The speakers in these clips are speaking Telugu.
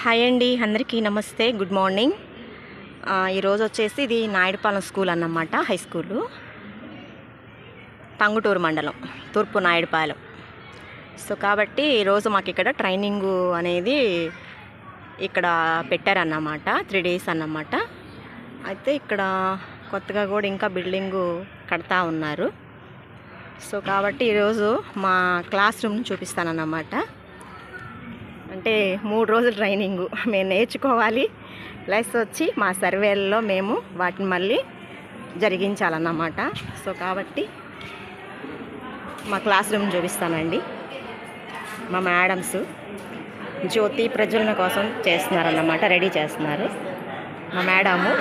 హాయ్ అండి అందరికీ నమస్తే గుడ్ మార్నింగ్. ఈరోజు వచ్చేసి ఇది నాయుడుపాలెం స్కూల్ అన్నమాట హై స్కూలు. టంగుటూరు మండలం తూర్పు నాయుడుపాలెం. సో కాబట్టి ఈరోజు మాకు ఇక్కడ ట్రైనింగ్ అనేది ఇక్కడ పెట్టారన్నమాట త్రీ డేస్ అన్నమాట. అయితే ఇక్కడ కొత్తగా కూడా ఇంకా బిల్డింగు కడతా ఉన్నారు. సో కాబట్టి ఈరోజు మా క్లాస్ రూమ్ని చూపిస్తానన్నమాట. అంటే మూడు రోజులు ట్రైనింగ్. మేము నేర్చుకోవాలి. ప్లస్ వచ్చి మా సర్వేల్లో మేము వాటిని మళ్ళీ జరిగించాలన్నమాట. సో కాబట్టి మా క్లాస్ రూమ్ చూపిస్తానండి. మా మేడమ్స్ జ్యోతి ప్రజ్వలన కోసం చేస్తున్నారన్నమాట. రెడీ చేస్తున్నారు. మా మేడము.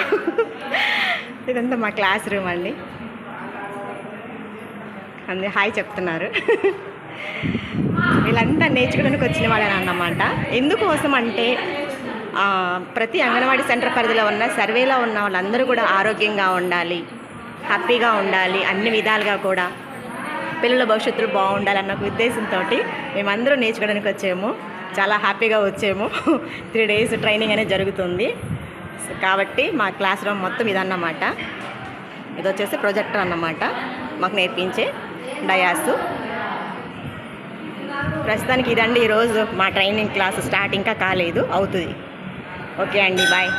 ఇదంతా మా క్లాస్ రూమ్ అండి. అందు హాయ్ చెప్తున్నారు. వీళ్ళంతా నేర్చుకోవడానికి వచ్చిన వాళ్ళని అన్నమాట. ఎందుకోసం అంటే ప్రతి అంగన్వాడీ సెంటర్ పరిధిలో ఉన్న సర్వేలో ఉన్న వాళ్ళందరూ కూడా ఆరోగ్యంగా ఉండాలి హ్యాపీగా ఉండాలి అన్ని విధాలుగా కూడా. పిల్లల భవిష్యత్తులు బాగుండాలన్న ఒక ఉద్దేశంతో మేమందరూ నేర్చుకోవడానికి వచ్చాము. చాలా హ్యాపీగా వచ్చాము. త్రీ డేస్ ట్రైనింగ్ అనేది జరుగుతుంది. కాబట్టి మా క్లాస్ రూమ్ మొత్తం ఇదన్నమాట. ఇది వచ్చేసి ప్రొజెక్టర్ అన్నమాట. మాకు నేర్పించే డయాసు. ప్రస్తుతానికి ఇదండి ఈరోజు మా ట్రైనింగ్ క్లాస్ స్టార్ట్ ఇంకా కాలేదు అవుతుంది. ఓకే అండి బాయ్